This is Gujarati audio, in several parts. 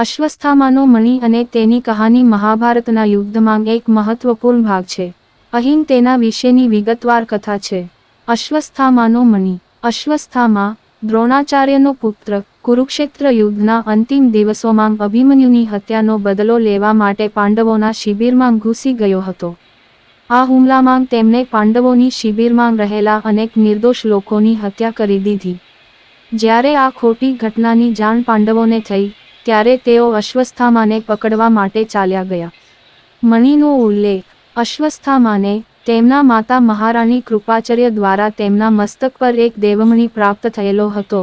અશ્વસ્થામાનો મણિ અને તેની કહાની મહાભારતના યુદ્ધમાં એક મહત્વપૂર્ણ ભાગ છે. અહીં તેના વિશેની વિગતવાર કથા છે. અશ્વસ્થામાનો મણિ. અશ્વસ્થામા, દ્રોણાચાર્યનો પુત્ર, કુરુક્ષેત્ર યુદ્ધના અંતિમ દિવસોમાં અભિમન્યુની હત્યાનો બદલો લેવા માટે પાંડવોના શિબિરમાં ઘૂસી ગયો હતો. આ હુમલામાં તેમણે પાંડવોની શિબિરમાં રહેલા અનેક નિર્દોષ લોકોની હત્યા કરી દીધી. જ્યારે આ ખોટી ઘટનાની જાણ પાંડવોને થઈ ત્યારે તેઓ અશ્વસ્થામાને પકડવા માટે ચાલ્યા ગયા. મણિનો ઉલ્લેખ અશ્વસ્થામાને તેમના માતા મહારાણી કૃપાચાર્ય દ્વારા તેમના મસ્તક પર એક દેવમણિ પ્રાપ્ત થયેલો હતો,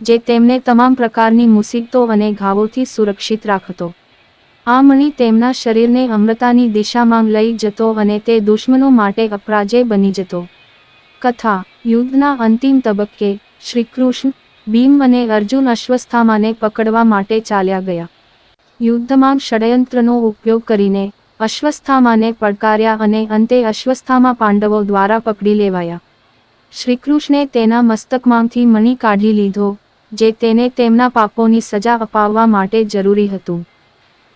જે તેમને તમામ પ્રકારની મુસીબતો અને ઘાવોથી સુરક્ષિત રાખતો. આ મણિ તેમના શરીરને અમૃતાની દિશામાં લઈ જતો અને તે દુશ્મનો માટે અપરાજય બની જતો. કથા, યુદ્ધના અંતિમ તબક્કે શ્રીકૃષ્ણ ભીમ અને અર્જુન અશ્વસ્થામાને પકડવા માટે ચાલ્યા ગયા. યુદ્ધમાં ષડયંત્રનો ઉપયોગ કરીને અશ્વસ્થામાને પડકાર્યા અને અંતે અશ્વસ્થામા પાંડવો દ્વારા પકડી લેવાયા. શ્રીકૃષ્ણે તેના મસ્તકમાંથી મણિ કાઢી લીધો, જે તેને તેમના પાપોની સજા અપાવવા માટે જરૂરી હતું.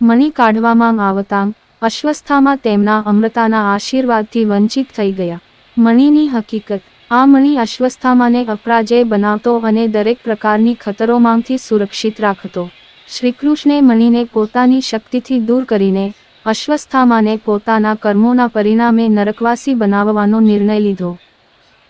મણિ કાઢવામાં આવતાં અશ્વસ્થામાં તેમના અમૃતાના આશીર્વાદથી વંચિત થઈ ગયા. મણિની હકીકત આ મણી અશ્વસ્થામાને અપરાજય બનાવતો અને દરેક પ્રકારની ખતરોમાંથી સુરક્ષિત રાખતો. શ્રીકૃષ્ણે મણીને પોતાની શક્તિથી દૂર કરીને અશ્વસ્થામાને પોતાના કર્મોના પરિણામે નરકવાસી બનાવવાનો નિર્ણય લીધો.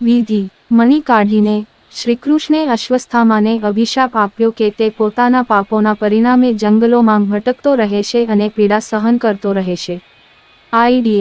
વિધિ. મણી કાઢીને શ્રીકૃષ્ણે અશ્વસ્થામાને અભિશાપ આપ્યો કે તે પોતાના પાપોના પરિણામે જંગલોમાં ભટકતો રહેશે અને પીડા સહન કરતો રહેશે. આઈડિયા.